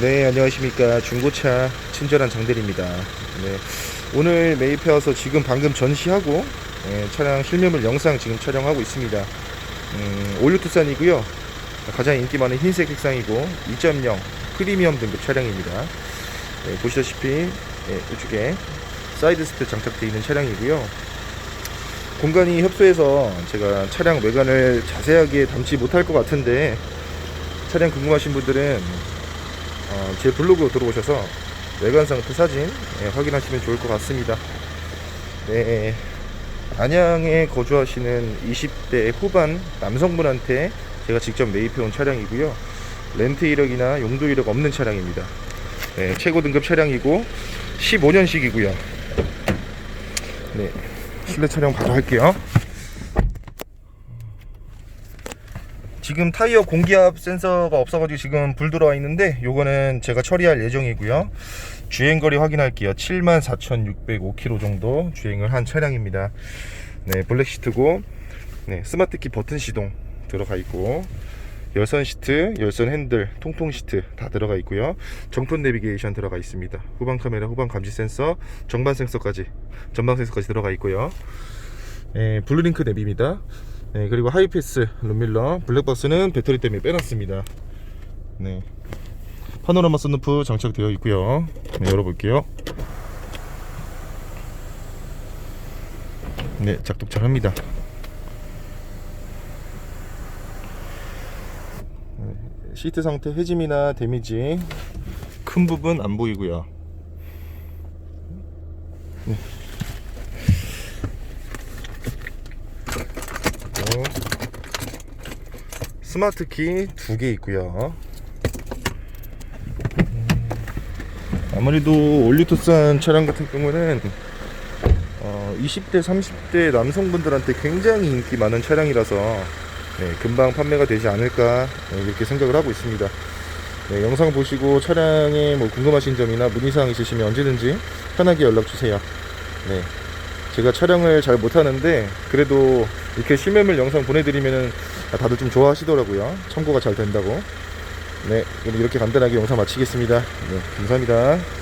네, 안녕하십니까. 중고차 친절한 장대리입니다. 네, 오늘 매입해 와서 지금 방금 전시하고 예, 차량 실물물 영상 지금 촬영하고 있습니다. 음, 올류 투싼이고요. 가장 인기 많은 흰색 색상이고 2.0 프리미엄 등급 차량입니다. 네, 보시다시피 예, 이쪽에 사이드 스텝 장착되어 있는 차량이고요. 공간이 협소해서 제가 차량 외관을 자세하게 담지 못할 것 같은데 차량 궁금하신 분들은 어, 제 블로그 들어오셔서 외관 상태 사진 예, 확인하시면 좋을 것 같습니다. 네, 안양에 거주하시는 20대 후반 남성분한테 제가 직접 매입해온 차량이고요. 렌트 이력이나 용도 이력 없는 차량입니다. 네, 최고 등급 차량이고 15년식이고요. 네, 실내 촬영 바로 할게요. 지금 타이어 공기압 센서가 없어가지고 지금 불 들어와 있는데 요거는 제가 처리할 예정이고요 주행거리 확인할게요 74,605km 정도 주행을 한 차량입니다 네 블랙 시트고 네 스마트키 버튼 시동 들어가 있고 열선 시트, 열선 핸들, 통통 시트 다 들어가 있고요. 정품 내비게이션 들어가 있습니다. 후방 카메라, 후방 감지 센서, 정반 센서까지, 전방 센서까지 들어가 있고요. 예, 블루링크 내비입니다. 네, 그리고 하이패스 룸밀러 블랙박스는 배터리 때문에 빼놨습니다. 네. 파노라마 선루프 장착되어 있고요. 네, 열어볼게요. 네, 작동 잘 합니다. 네, 시트 상태 해짐이나 데미지 큰 부분 안 보이고요. 그리고 스마트 키 두 개 있고요. 음, 아무래도 올리투싼 차량 같은 경우는 어, 20대, 30대 남성분들한테 굉장히 인기 많은 차량이라서 네, 금방 판매가 되지 않을까 네, 이렇게 생각을 하고 있습니다. 네, 영상 보시고 차량에 뭐 궁금하신 점이나 문의사항 있으시면 언제든지 편하게 연락 주세요. 네, 제가 촬영을 잘 못하는데 그래도 이렇게 실물물 영상 보내드리면은 다들 좀 좋아하시더라고요. 참고가 잘 된다고. 네, 그럼 이렇게 간단하게 영상 마치겠습니다. 네, 감사합니다.